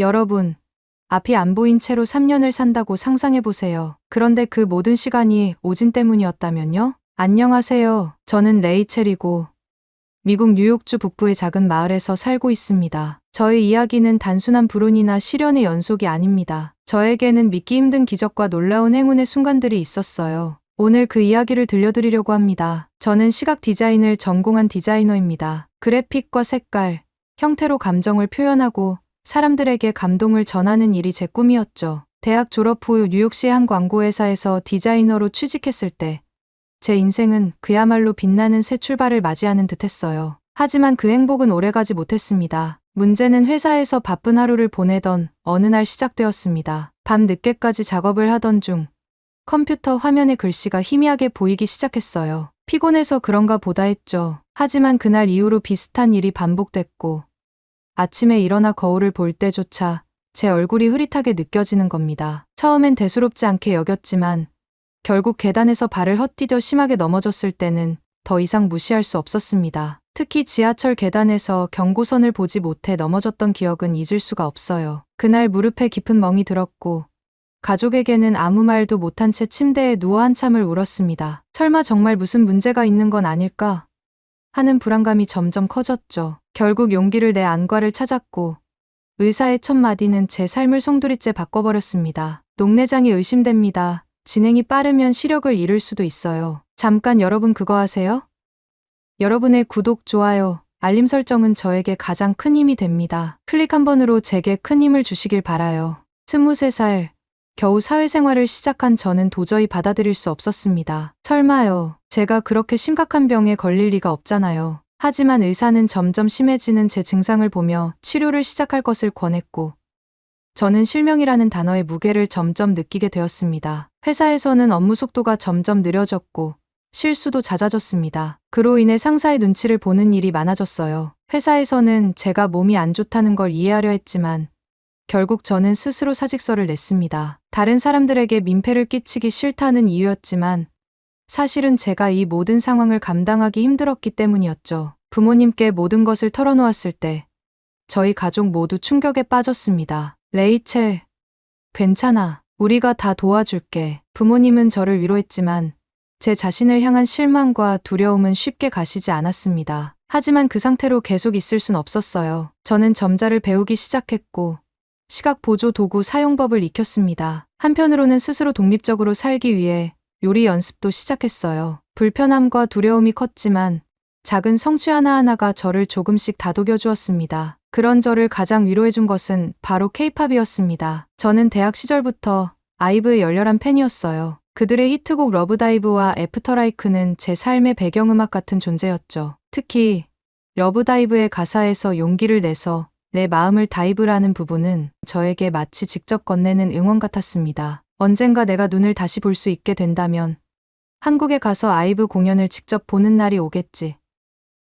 여러분, 앞이 안 보인 채로 3년을 산다고 상상해보세요. 그런데 그 모든 시간이 오진 때문이었다면요? 안녕하세요. 저는 레이첼이고, 미국 뉴욕주 북부의 작은 마을에서 살고 있습니다. 저의 이야기는 단순한 불운이나 시련의 연속이 아닙니다. 저에게는 믿기 힘든 기적과 놀라운 행운의 순간들이 있었어요. 오늘 그 이야기를 들려드리려고 합니다. 저는 시각 디자인을 전공한 디자이너입니다. 그래픽과 색깔, 형태로 감정을 표현하고 사람들에게 감동을 전하는 일이 제 꿈이었죠. 대학 졸업 후 뉴욕시의 한 광고회사에서 디자이너로 취직했을 때 제 인생은 그야말로 빛나는 새 출발을 맞이하는 듯 했어요. 하지만 그 행복은 오래가지 못했습니다. 문제는 회사에서 바쁜 하루를 보내던 어느 날 시작되었습니다. 밤 늦게까지 작업을 하던 중 컴퓨터 화면에 글씨가 희미하게 보이기 시작했어요. 피곤해서 그런가 보다 했죠. 하지만 그날 이후로 비슷한 일이 반복됐고 아침에 일어나 거울을 볼 때조차 제 얼굴이 흐릿하게 느껴지는 겁니다. 처음엔 대수롭지 않게 여겼지만 결국 계단에서 발을 헛디뎌 심하게 넘어졌을 때는 더 이상 무시할 수 없었습니다. 특히 지하철 계단에서 경고선을 보지 못해 넘어졌던 기억은 잊을 수가 없어요. 그날 무릎에 깊은 멍이 들었고 가족에게는 아무 말도 못한 채 침대에 누워 한참을 울었습니다. 설마 정말 무슨 문제가 있는 건 아닐까? 하는 불안감이 점점 커졌죠. 결국 용기를 내 안과를 찾았고 의사의 첫 마디는 제 삶을 송두리째 바꿔버렸습니다. 녹내장이 의심됩니다. 진행이 빠르면 시력을 잃을 수도 있어요. 잠깐 여러분 그거 아세요? 여러분의 구독, 좋아요, 알림 설정은 저에게 가장 큰 힘이 됩니다. 클릭 한 번으로 제게 큰 힘을 주시길 바라요. 23살, 겨우 사회생활을 시작한 저는 도저히 받아들일 수 없었습니다. 설마요. 제가 그렇게 심각한 병에 걸릴 리가 없잖아요. 하지만 의사는 점점 심해지는 제 증상을 보며 치료를 시작할 것을 권했고, 저는 실명이라는 단어의 무게를 점점 느끼게 되었습니다. 회사에서는 업무 속도가 점점 느려졌고, 실수도 잦아졌습니다. 그로 인해 상사의 눈치를 보는 일이 많아졌어요. 회사에서는 제가 몸이 안 좋다는 걸 이해하려 했지만 결국 저는 스스로 사직서를 냈습니다. 다른 사람들에게 민폐를 끼치기 싫다는 이유였지만 사실은 제가 이 모든 상황을 감당하기 힘들었기 때문이었죠. 부모님께 모든 것을 털어놓았을 때 저희 가족 모두 충격에 빠졌습니다. 레이첼, 괜찮아. 우리가 다 도와줄게. 부모님은 저를 위로했지만 제 자신을 향한 실망과 두려움은 쉽게 가시지 않았습니다. 하지만 그 상태로 계속 있을 순 없었어요. 저는 점자를 배우기 시작했고, 시각 보조 도구 사용법을 익혔습니다. 한편으로는 스스로 독립적으로 살기 위해 요리 연습도 시작했어요. 불편함과 두려움이 컸지만 작은 성취 하나하나가 저를 조금씩 다독여 주었습니다. 그런 저를 가장 위로해 준 것은 바로 케이팝이었습니다. 저는 대학 시절부터 아이브의 열렬한 팬이었어요. 그들의 히트곡 러브다이브와 애프터라이크는 제 삶의 배경음악 같은 존재였죠. 특히 러브다이브의 가사에서 용기를 내서 내 마음을 다이브라는 부분은 저에게 마치 직접 건네는 응원 같았습니다. 언젠가 내가 눈을 다시 볼 수 있게 된다면 한국에 가서 아이브 공연을 직접 보는 날이 오겠지.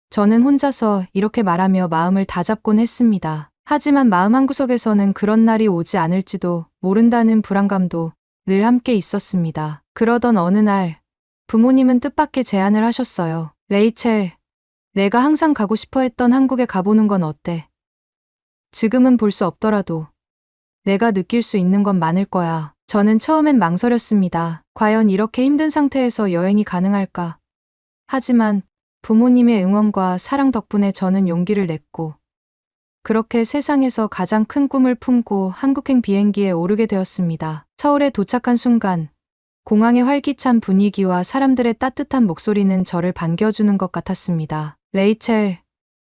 저는 혼자서 이렇게 말하며 마음을 다잡곤 했습니다. 하지만 마음 한구석에서는 그런 날이 오지 않을지도 모른다는 불안감도 늘 함께 있었습니다. 그러던 어느 날 부모님은 뜻밖의 제안을 하셨어요. 레이첼, 내가 항상 가고 싶어 했던 한국에 가보는 건 어때? 지금은 볼 수 없더라도 내가 느낄 수 있는 건 많을 거야. 저는 처음엔 망설였습니다. 과연 이렇게 힘든 상태에서 여행이 가능할까? 하지만 부모님의 응원과 사랑 덕분에 저는 용기를 냈고 그렇게 세상에서 가장 큰 꿈을 품고 한국행 비행기에 오르게 되었습니다. 서울에 도착한 순간 공항의 활기찬 분위기와 사람들의 따뜻한 목소리는 저를 반겨주는 것 같았습니다. 레이첼,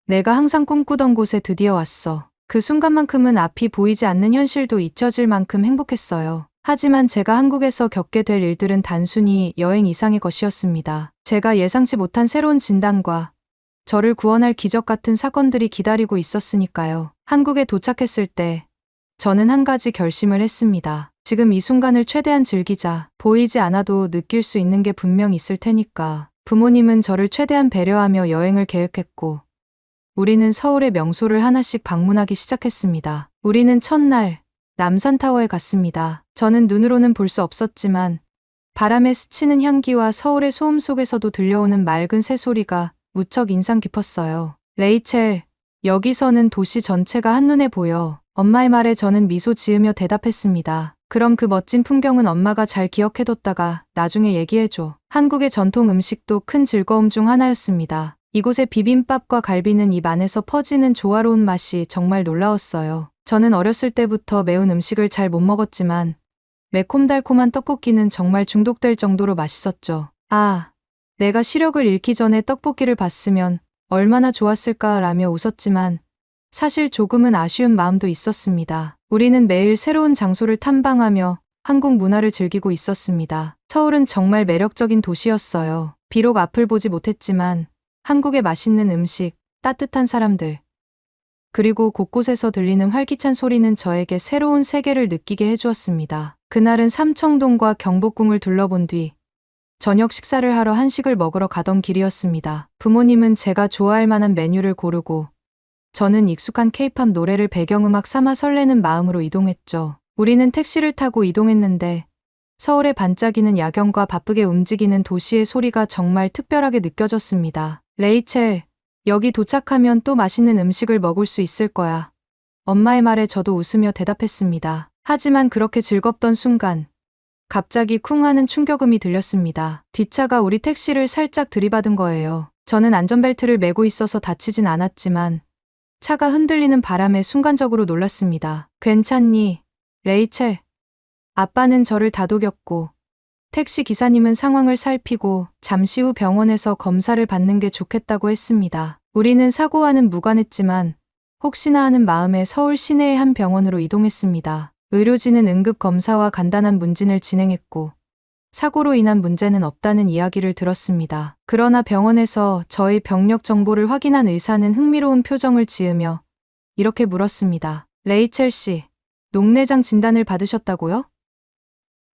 내가 항상 꿈꾸던 곳에 드디어 왔어. 그 순간만큼은 앞이 보이지 않는 현실도 잊혀질 만큼 행복했어요. 하지만 제가 한국에서 겪게 될 일들은 단순히 여행 이상의 것이었습니다. 제가 예상치 못한 새로운 진단과 저를 구원할 기적 같은 사건들이 기다리고 있었으니까요. 한국에 도착했을 때 저는 한 가지 결심을 했습니다. 지금 이 순간을 최대한 즐기자. 보이지 않아도 느낄 수 있는 게 분명 있을 테니까. 부모님은 저를 최대한 배려하며 여행을 계획했고, 우리는 서울의 명소를 하나씩 방문하기 시작했습니다. 우리는 첫날 남산타워에 갔습니다. 저는 눈으로는 볼 수 없었지만 바람에 스치는 향기와 서울의 소음 속에서도 들려오는 맑은 새소리가 무척 인상 깊었어요. 레이첼, 여기서는 도시 전체가 한눈에 보여. 엄마의 말에 저는 미소 지으며 대답했습니다. 그럼 그 멋진 풍경은 엄마가 잘 기억해뒀다가 나중에 얘기해줘. 한국의 전통 음식도 큰 즐거움 중 하나였습니다. 이곳의 비빔밥과 갈비는 입 안에서 퍼지는 조화로운 맛이 정말 놀라웠어요. 저는 어렸을 때부터 매운 음식을 잘 못 먹었지만 매콤달콤한 떡볶이는 정말 중독될 정도로 맛있었죠. 아, 내가 시력을 잃기 전에 떡볶이를 봤으면 얼마나 좋았을까라며 웃었지만 사실 조금은 아쉬운 마음도 있었습니다. 우리는 매일 새로운 장소를 탐방하며 한국 문화를 즐기고 있었습니다. 서울은 정말 매력적인 도시였어요. 비록 앞을 보지 못했지만 한국의 맛있는 음식, 따뜻한 사람들, 그리고 곳곳에서 들리는 활기찬 소리는 저에게 새로운 세계를 느끼게 해주었습니다. 그날은 삼청동과 경복궁을 둘러본 뒤 저녁 식사를 하러 한식을 먹으러 가던 길이었습니다. 부모님은 제가 좋아할 만한 메뉴를 고르고 저는 익숙한 케이팝 노래를 배경음악 삼아 설레는 마음으로 이동했죠. 우리는 택시를 타고 이동했는데 서울의 반짝이는 야경과 바쁘게 움직이는 도시의 소리가 정말 특별하게 느껴졌습니다. 레이첼, 여기 도착하면 또 맛있는 음식을 먹을 수 있을 거야. 엄마의 말에 저도 웃으며 대답했습니다. 하지만 그렇게 즐겁던 순간, 갑자기 쿵 하는 충격음이 들렸습니다. 뒷차가 우리 택시를 살짝 들이받은 거예요. 저는 안전벨트를 매고 있어서 다치진 않았지만, 차가 흔들리는 바람에 순간적으로 놀랐습니다. 괜찮니? 레이첼. 아빠는 저를 다독였고, 택시 기사님은 상황을 살피고 잠시 후 병원에서 검사를 받는 게 좋겠다고 했습니다. 우리는 사고와는 무관했지만 혹시나 하는 마음에 서울 시내의 한 병원으로 이동했습니다. 의료진은 응급 검사와 간단한 문진을 진행했고 사고로 인한 문제는 없다는 이야기를 들었습니다. 그러나 병원에서 저의 병력 정보를 확인한 의사는 흥미로운 표정을 지으며 이렇게 물었습니다. 레이첼 씨, 녹내장 진단을 받으셨다고요?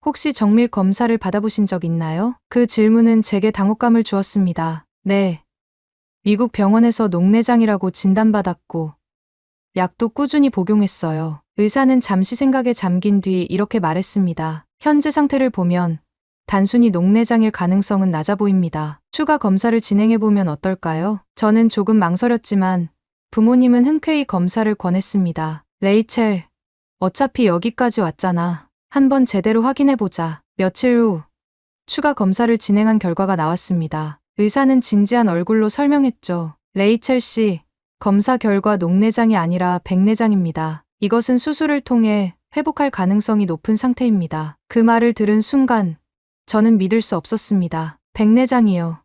혹시 정밀 검사를 받아보신 적 있나요? 그 질문은 제게 당혹감을 주었습니다. 네. 미국 병원에서 녹내장이라고 진단받았고, 약도 꾸준히 복용했어요. 의사는 잠시 생각에 잠긴 뒤 이렇게 말했습니다. 현재 상태를 보면 단순히 녹내장일 가능성은 낮아 보입니다. 추가 검사를 진행해보면 어떨까요? 저는 조금 망설였지만 부모님은 흔쾌히 검사를 권했습니다. 레이첼, 어차피 여기까지 왔잖아. 한번 제대로 확인해보자. 며칠 후 추가 검사를 진행한 결과가 나왔습니다. 의사는 진지한 얼굴로 설명했죠. 레이첼 씨, 검사 결과 녹내장이 아니라 백내장입니다. 이것은 수술을 통해 회복할 가능성이 높은 상태입니다. 그 말을 들은 순간 저는 믿을 수 없었습니다. 백내장이요.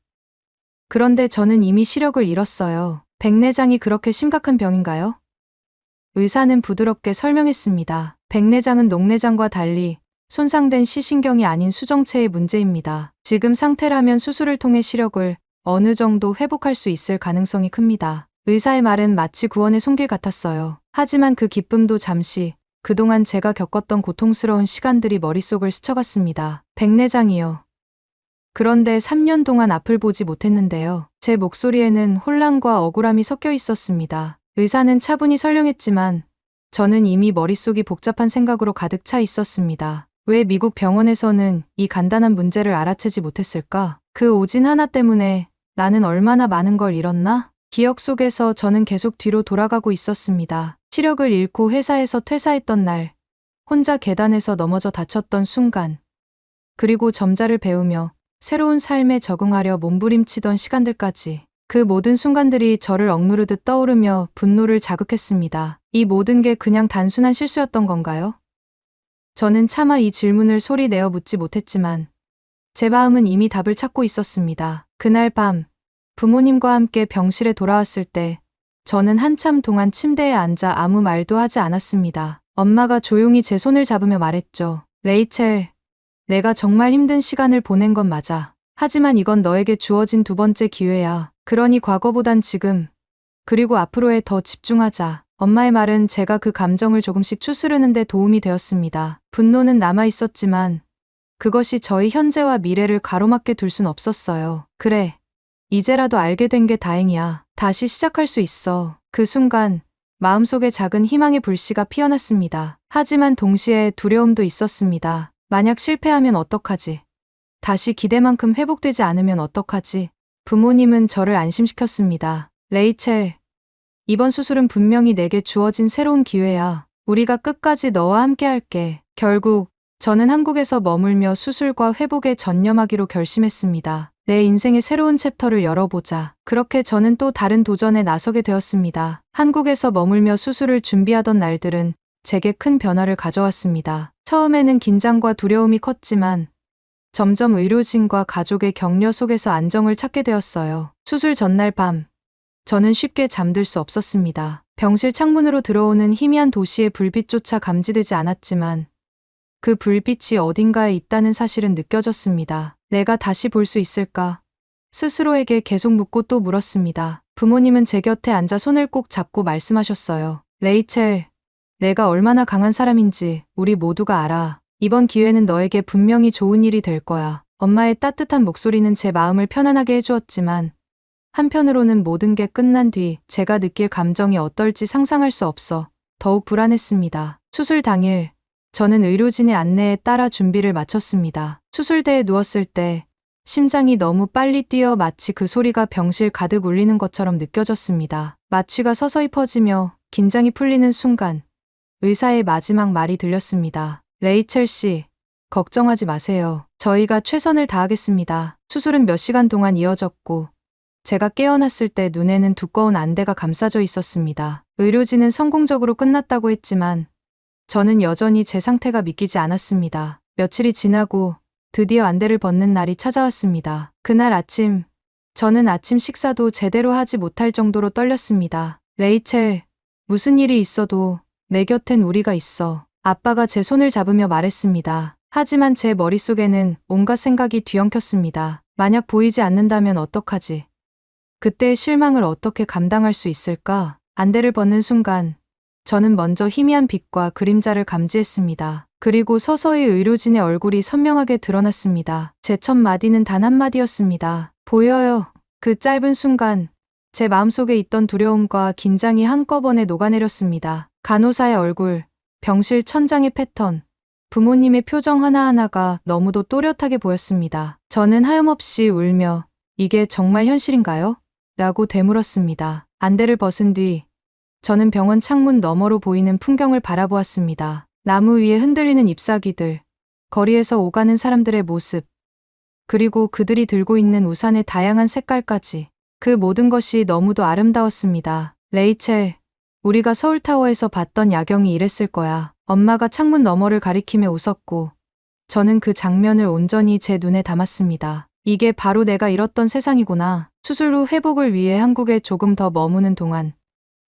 그런데 저는 이미 시력을 잃었어요. 백내장이 그렇게 심각한 병인가요? 의사는 부드럽게 설명했습니다. 백내장은 녹내장과 달리 손상된 시신경이 아닌 수정체의 문제입니다. 지금 상태라면 수술을 통해 시력을 어느 정도 회복할 수 있을 가능성이 큽니다. 의사의 말은 마치 구원의 손길 같았어요. 하지만 그 기쁨도 잠시 그동안 제가 겪었던 고통스러운 시간들이 머릿속을 스쳐갔습니다. 백내장이요. 그런데 3년 동안 앞을 보지 못했는데요. 제 목소리에는 혼란과 억울함이 섞여 있었습니다. 의사는 차분히 설명했지만 저는 이미 머릿속이 복잡한 생각으로 가득 차 있었습니다. 왜 미국 병원에서는 이 간단한 문제를 알아채지 못했을까? 그 오진 하나 때문에 나는 얼마나 많은 걸 잃었나? 기억 속에서 저는 계속 뒤로 돌아가고 있었습니다. 시력을 잃고 회사에서 퇴사했던 날, 혼자 계단에서 넘어져 다쳤던 순간, 그리고 점자를 배우며 새로운 삶에 적응하려 몸부림치던 시간들까지 그 모든 순간들이 저를 억누르듯 떠오르며 분노를 자극했습니다. 이 모든 게 그냥 단순한 실수였던 건가요? 저는 차마 이 질문을 소리 내어 묻지 못했지만 제 마음은 이미 답을 찾고 있었습니다. 그날 밤 부모님과 함께 병실에 돌아왔을 때 저는 한참 동안 침대에 앉아 아무 말도 하지 않았습니다. 엄마가 조용히 제 손을 잡으며 말했죠. 레이첼, 내가 정말 힘든 시간을 보낸 건 맞아. 하지만 이건 너에게 주어진 두 번째 기회야. 그러니 과거보단 지금, 그리고 앞으로에 더 집중하자. 엄마의 말은 제가 그 감정을 조금씩 추스르는데 도움이 되었습니다. 분노는 남아 있었지만 그것이 저희 현재와 미래를 가로막게 둘 순 없었어요. 그래. 이제라도 알게 된 게 다행이야. 다시 시작할 수 있어. 그 순간 마음속에 작은 희망의 불씨가 피어났습니다. 하지만 동시에 두려움도 있었습니다. 만약 실패하면 어떡하지? 다시 기대만큼 회복되지 않으면 어떡하지? 부모님은 저를 안심시켰습니다. 레이첼, 이번 수술은 분명히 내게 주어진 새로운 기회야. 우리가 끝까지 너와 함께 할게. 결국 저는 한국에서 머물며 수술과 회복에 전념하기로 결심했습니다. 내 인생의 새로운 챕터를 열어보자. 그렇게 저는 또 다른 도전에 나서게 되었습니다. 한국에서 머물며 수술을 준비하던 날들은 제게 큰 변화를 가져왔습니다. 처음에는 긴장과 두려움이 컸지만 점점 의료진과 가족의 격려 속에서 안정을 찾게 되었어요. 수술 전날 밤, 저는 쉽게 잠들 수 없었습니다. 병실 창문으로 들어오는 희미한 도시의 불빛조차 감지되지 않았지만 그 불빛이 어딘가에 있다는 사실은 느껴졌습니다. 내가 다시 볼 수 있을까? 스스로에게 계속 묻고 또 물었습니다. 부모님은 제 곁에 앉아 손을 꼭 잡고 말씀하셨어요. 레이첼, 내가 얼마나 강한 사람인지 우리 모두가 알아. 이번 기회는 너에게 분명히 좋은 일이 될 거야. 엄마의 따뜻한 목소리는 제 마음을 편안하게 해주었지만 한편으로는 모든 게 끝난 뒤 제가 느낄 감정이 어떨지 상상할 수 없어 더욱 불안했습니다. 수술 당일 저는 의료진의 안내에 따라 준비를 마쳤습니다. 수술대에 누웠을 때 심장이 너무 빨리 뛰어 마치 그 소리가 병실 가득 울리는 것처럼 느껴졌습니다. 마취가 서서히 퍼지며 긴장이 풀리는 순간 의사의 마지막 말이 들렸습니다. 레이첼 씨, 걱정하지 마세요. 저희가 최선을 다하겠습니다. 수술은 몇 시간 동안 이어졌고 제가 깨어났을 때 눈에는 두꺼운 안대가 감싸져 있었습니다. 의료진은 성공적으로 끝났다고 했지만 저는 여전히 제 상태가 믿기지 않았습니다. 며칠이 지나고 드디어 안대를 벗는 날이 찾아왔습니다. 그날 아침, 저는 아침 식사도 제대로 하지 못할 정도로 떨렸습니다. 레이첼, 무슨 일이 있어도 내 곁엔 우리가 있어. 아빠가 제 손을 잡으며 말했습니다. 하지만 제 머릿속에는 온갖 생각이 뒤엉켰습니다. 만약 보이지 않는다면 어떡하지? 그때의 실망을 어떻게 감당할 수 있을까? 안대를 벗는 순간 저는 먼저 희미한 빛과 그림자를 감지했습니다. 그리고 서서히 의료진의 얼굴이 선명하게 드러났습니다. 제 첫 마디는 단 한마디였습니다. 보여요. 그 짧은 순간 제 마음속에 있던 두려움과 긴장이 한꺼번에 녹아내렸습니다. 간호사의 얼굴, 병실 천장의 패턴, 부모님의 표정 하나하나가 너무도 또렷하게 보였습니다. 저는 하염없이 울며 이게 정말 현실인가요? 라고 되물었습니다. 안대를 벗은 뒤 저는 병원 창문 너머로 보이는 풍경을 바라보았습니다. 나무 위에 흔들리는 잎사귀들, 거리에서 오가는 사람들의 모습, 그리고 그들이 들고 있는 우산의 다양한 색깔까지 그 모든 것이 너무도 아름다웠습니다. 레이첼, 우리가 서울타워에서 봤던 야경이 이랬을 거야. 엄마가 창문 너머를 가리키며 웃었고 저는 그 장면을 온전히 제 눈에 담았습니다. 이게 바로 내가 잃었던 세상이구나. 수술 후 회복을 위해 한국에 조금 더 머무는 동안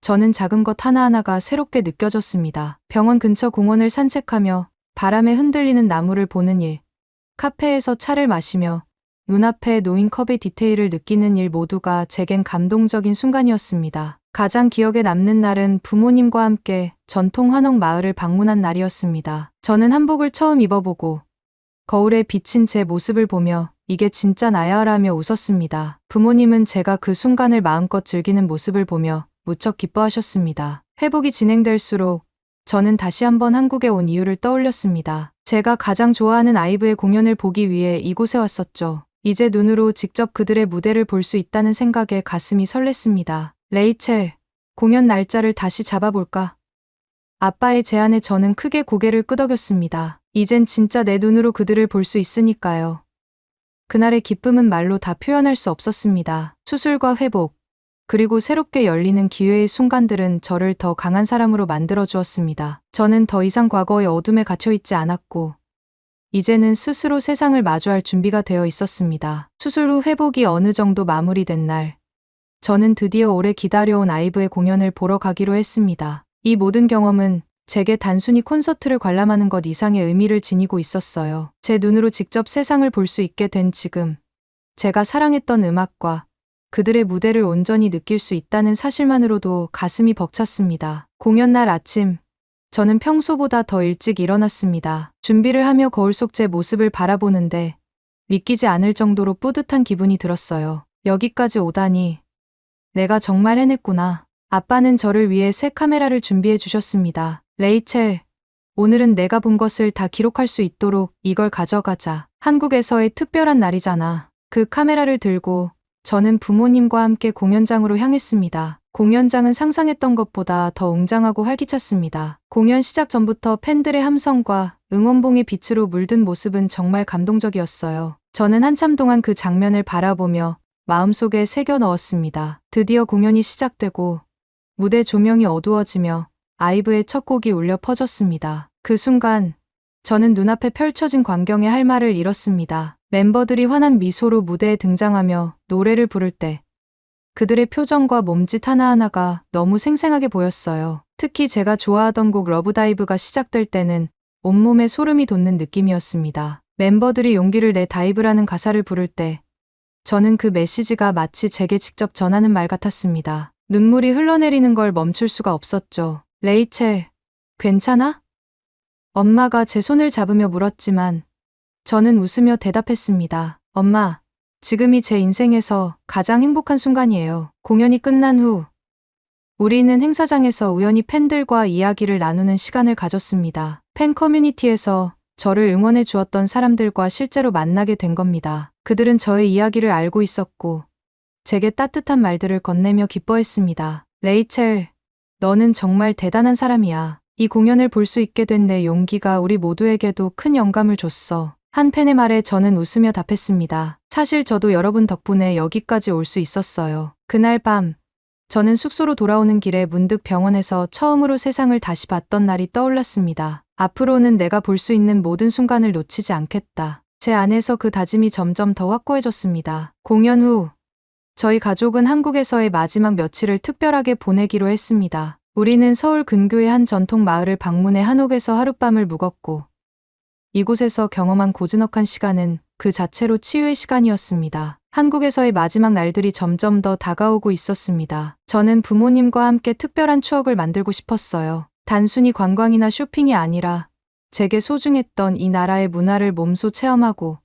저는 작은 것 하나하나가 새롭게 느껴졌습니다. 병원 근처 공원을 산책하며 바람에 흔들리는 나무를 보는 일, 카페에서 차를 마시며 눈앞에 놓인 컵의 디테일을 느끼는 일 모두가 제겐 감동적인 순간이었습니다. 가장 기억에 남는 날은 부모님과 함께 전통 한옥 마을을 방문한 날이었습니다. 저는 한복을 처음 입어보고 거울에 비친 제 모습을 보며 이게 진짜 나야라며 웃었습니다. 부모님은 제가 그 순간을 마음껏 즐기는 모습을 보며 무척 기뻐하셨습니다. 회복이 진행될수록 저는 다시 한번 한국에 온 이유를 떠올렸습니다. 제가 가장 좋아하는 아이브의 공연을 보기 위해 이곳에 왔었죠. 이제 눈으로 직접 그들의 무대를 볼 수 있다는 생각에 가슴이 설렜습니다. 레이첼, 공연 날짜를 다시 잡아볼까? 아빠의 제안에 저는 크게 고개를 끄덕였습니다. 이젠 진짜 내 눈으로 그들을 볼 수 있으니까요. 그날의 기쁨은 말로 다 표현할 수 없었습니다. 수술과 회복, 그리고 새롭게 열리는 기회의 순간들은 저를 더 강한 사람으로 만들어 주었습니다. 저는 더 이상 과거의 어둠에 갇혀 있지 않았고, 이제는 스스로 세상을 마주할 준비가 되어 있었습니다. 수술 후 회복이 어느 정도 마무리된 날, 저는 드디어 오래 기다려온 아이브의 공연을 보러 가기로 했습니다. 이 모든 경험은 제게 단순히 콘서트를 관람하는 것 이상의 의미를 지니고 있었어요. 제 눈으로 직접 세상을 볼 수 있게 된 지금, 제가 사랑했던 음악과 그들의 무대를 온전히 느낄 수 있다는 사실만으로도 가슴이 벅찼습니다. 공연 날 아침, 저는 평소보다 더 일찍 일어났습니다. 준비를 하며 거울 속 제 모습을 바라보는데 믿기지 않을 정도로 뿌듯한 기분이 들었어요. 여기까지 오다니 내가 정말 해냈구나. 아빠는 저를 위해 새 카메라를 준비해 주셨습니다. 레이첼, 오늘은 내가 본 것을 다 기록할 수 있도록 이걸 가져가자. 한국에서의 특별한 날이잖아. 그 카메라를 들고 저는 부모님과 함께 공연장으로 향했습니다. 공연장은 상상했던 것보다 더 웅장하고 활기찼습니다. 공연 시작 전부터 팬들의 함성과 응원봉의 빛으로 물든 모습은 정말 감동적이었어요. 저는 한참 동안 그 장면을 바라보며 마음속에 새겨 넣었습니다. 드디어 공연이 시작되고 무대 조명이 어두워지며 아이브의 첫 곡이 울려 퍼졌습니다. 그 순간 저는 눈앞에 펼쳐진 광경에 할 말을 잃었습니다. 멤버들이 환한 미소로 무대에 등장하며 노래를 부를 때 그들의 표정과 몸짓 하나하나가 너무 생생하게 보였어요. 특히 제가 좋아하던 곡 러브다이브가 시작될 때는 온몸에 소름이 돋는 느낌이었습니다. 멤버들이 용기를 내 다이브라는 가사를 부를 때 저는 그 메시지가 마치 제게 직접 전하는 말 같았습니다. 눈물이 흘러내리는 걸 멈출 수가 없었죠. 레이첼, 괜찮아? 엄마가 제 손을 잡으며 물었지만 저는 웃으며 대답했습니다. 엄마, 지금이 제 인생에서 가장 행복한 순간이에요. 공연이 끝난 후 우리는 행사장에서 우연히 팬들과 이야기를 나누는 시간을 가졌습니다. 팬 커뮤니티에서 저를 응원해 주었던 사람들과 실제로 만나게 된 겁니다. 그들은 저의 이야기를 알고 있었고 제게 따뜻한 말들을 건네며 기뻐했습니다. 레이첼, 너는 정말 대단한 사람이야. 이 공연을 볼 수 있게 된 내 용기가 우리 모두에게도 큰 영감을 줬어. 한 팬의 말에 저는 웃으며 답했습니다. 사실 저도 여러분 덕분에 여기까지 올 수 있었어요. 그날 밤, 저는 숙소로 돌아오는 길에 문득 병원에서 처음으로 세상을 다시 봤던 날이 떠올랐습니다. 앞으로는 내가 볼 수 있는 모든 순간을 놓치지 않겠다. 제 안에서 그 다짐이 점점 더 확고해졌습니다. 공연 후, 저희 가족은 한국에서의 마지막 며칠을 특별하게 보내기로 했습니다. 우리는 서울 근교의 한 전통 마을을 방문해 한옥에서 하룻밤을 묵었고, 이곳에서 경험한 고즈넉한 시간은 그 자체로 치유의 시간이었습니다. 한국에서의 마지막 날들이 점점 더 다가오고 있었습니다. 저는 부모님과 함께 특별한 추억을 만들고 싶었어요. 단순히 관광이나 쇼핑이 아니라 제게 소중했던 이 나라의 문화를 몸소 체험하고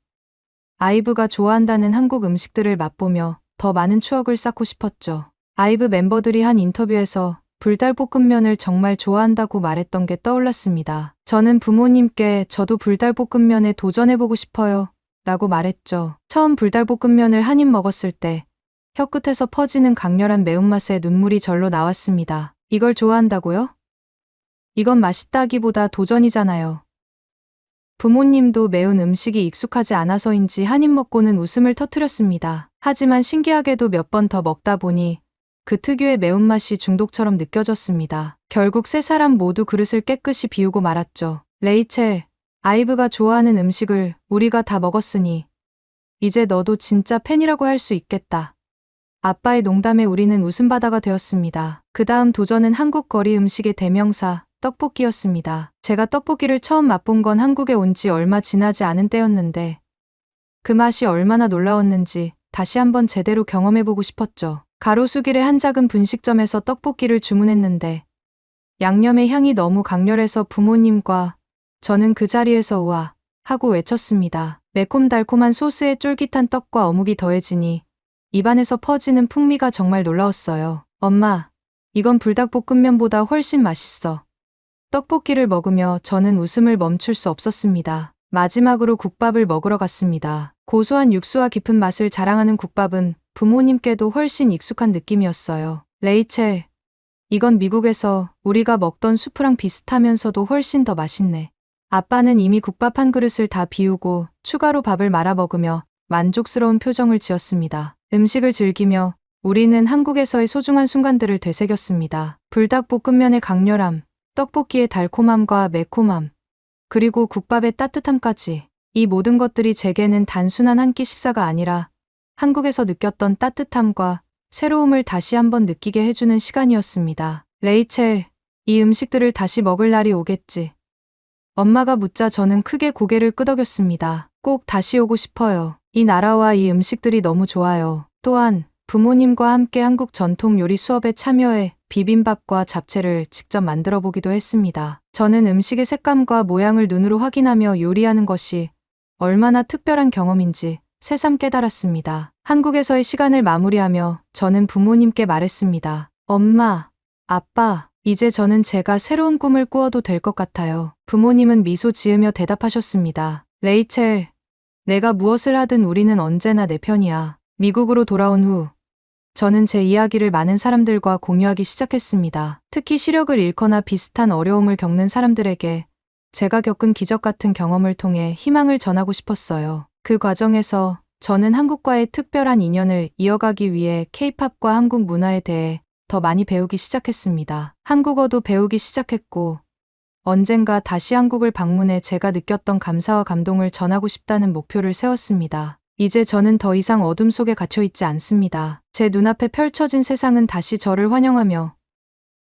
아이브가 좋아한다는 한국 음식들을 맛보며 더 많은 추억을 쌓고 싶었죠. 아이브 멤버들이 한 인터뷰에서 불달볶음면을 정말 좋아한다고 말했던 게 떠올랐습니다. 저는 부모님께 저도 불달볶음면에 도전해보고 싶어요. 라고 말했죠. 처음 불달볶음면을 한 입 먹었을 때 혀끝에서 퍼지는 강렬한 매운맛에 눈물이 절로 나왔습니다. 이걸 좋아한다고요? 이건 맛있다기보다 도전이잖아요. 부모님도 매운 음식이 익숙하지 않아서인지 한 입 먹고는 웃음을 터뜨렸습니다. 하지만 신기하게도 몇 번 더 먹다 보니 그 특유의 매운맛이 중독처럼 느껴졌습니다. 결국 세 사람 모두 그릇을 깨끗이 비우고 말았죠. 레이첼, 아이브가 좋아하는 음식을 우리가 다 먹었으니 이제 너도 진짜 팬이라고 할 수 있겠다. 아빠의 농담에 우리는 웃음바다가 되었습니다. 그 다음 도전은 한국 거리 음식의 대명사 떡볶이였습니다. 제가 떡볶이를 처음 맛본 건 한국에 온 지 얼마 지나지 않은 때였는데 그 맛이 얼마나 놀라웠는지 다시 한번 제대로 경험해보고 싶었죠. 가로수길의 한 작은 분식점에서 떡볶이를 주문했는데 양념의 향이 너무 강렬해서 부모님과 저는 그 자리에서 우와 하고 외쳤습니다. 매콤달콤한 소스에 쫄깃한 떡과 어묵이 더해지니 입안에서 퍼지는 풍미가 정말 놀라웠어요. 엄마, 이건 불닭볶음면보다 훨씬 맛있어. 떡볶이를 먹으며 저는 웃음을 멈출 수 없었습니다. 마지막으로 국밥을 먹으러 갔습니다. 고소한 육수와 깊은 맛을 자랑하는 국밥은 부모님께도 훨씬 익숙한 느낌이었어요. 레이첼, 이건 미국에서 우리가 먹던 수프랑 비슷하면서도 훨씬 더 맛있네. 아빠는 이미 국밥 한 그릇을 다 비우고 추가로 밥을 말아 먹으며 만족스러운 표정을 지었습니다. 음식을 즐기며 우리는 한국에서의 소중한 순간들을 되새겼습니다. 불닭볶음면의 강렬함, 떡볶이의 달콤함과 매콤함, 그리고 국밥의 따뜻함까지. 이 모든 것들이 제게는 단순한 한 끼 식사가 아니라 한국에서 느꼈던 따뜻함과 새로움을 다시 한번 느끼게 해주는 시간이었습니다. 레이첼, 이 음식들을 다시 먹을 날이 오겠지. 엄마가 묻자 저는 크게 고개를 끄덕였습니다. 꼭 다시 오고 싶어요. 이 나라와 이 음식들이 너무 좋아요. 또한 부모님과 함께 한국 전통 요리 수업에 참여해 비빔밥과 잡채를 직접 만들어 보기도 했습니다. 저는 음식의 색감과 모양을 눈으로 확인하며 요리하는 것이 얼마나 특별한 경험인지 새삼 깨달았습니다. 한국에서의 시간을 마무리하며 저는 부모님께 말했습니다. 엄마, 아빠, 이제 저는 제가 새로운 꿈을 꾸어도 될 것 같아요. 부모님은 미소 지으며 대답하셨습니다. 레이첼, 내가 무엇을 하든 우리는 언제나 내 편이야. 미국으로 돌아온 후 저는 제 이야기를 많은 사람들과 공유하기 시작했습니다. 특히 시력을 잃거나 비슷한 어려움을 겪는 사람들에게 제가 겪은 기적 같은 경험을 통해 희망을 전하고 싶었어요. 그 과정에서 저는 한국과의 특별한 인연을 이어가기 위해 케이팝과 한국 문화에 대해 더 많이 배우기 시작했습니다. 한국어도 배우기 시작했고 언젠가 다시 한국을 방문해 제가 느꼈던 감사와 감동을 전하고 싶다는 목표를 세웠습니다. 이제 저는 더 이상 어둠 속에 갇혀 있지 않습니다. 제 눈앞에 펼쳐진 세상은 다시 저를 환영하며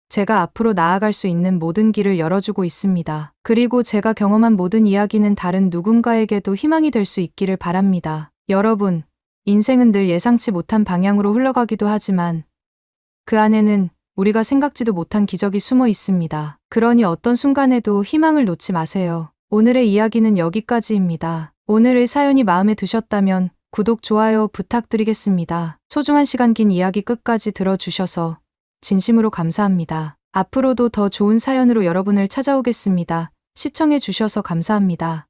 제가 앞으로 나아갈 수 있는 모든 길을 열어주고 있습니다. 그리고 제가 경험한 모든 이야기는 다른 누군가에게도 희망이 될 수 있기를 바랍니다. 여러분, 인생은 늘 예상치 못한 방향으로 흘러가기도 하지만 그 안에는 우리가 생각지도 못한 기적이 숨어 있습니다. 그러니 어떤 순간에도 희망을 놓지 마세요. 오늘의 이야기는 여기까지입니다. 오늘의 사연이 마음에 드셨다면 구독, 좋아요 부탁드리겠습니다. 소중한 시간 긴 이야기 끝까지 들어주셔서 진심으로 감사합니다. 앞으로도 더 좋은 사연으로 여러분을 찾아오겠습니다. 시청해 주셔서 감사합니다.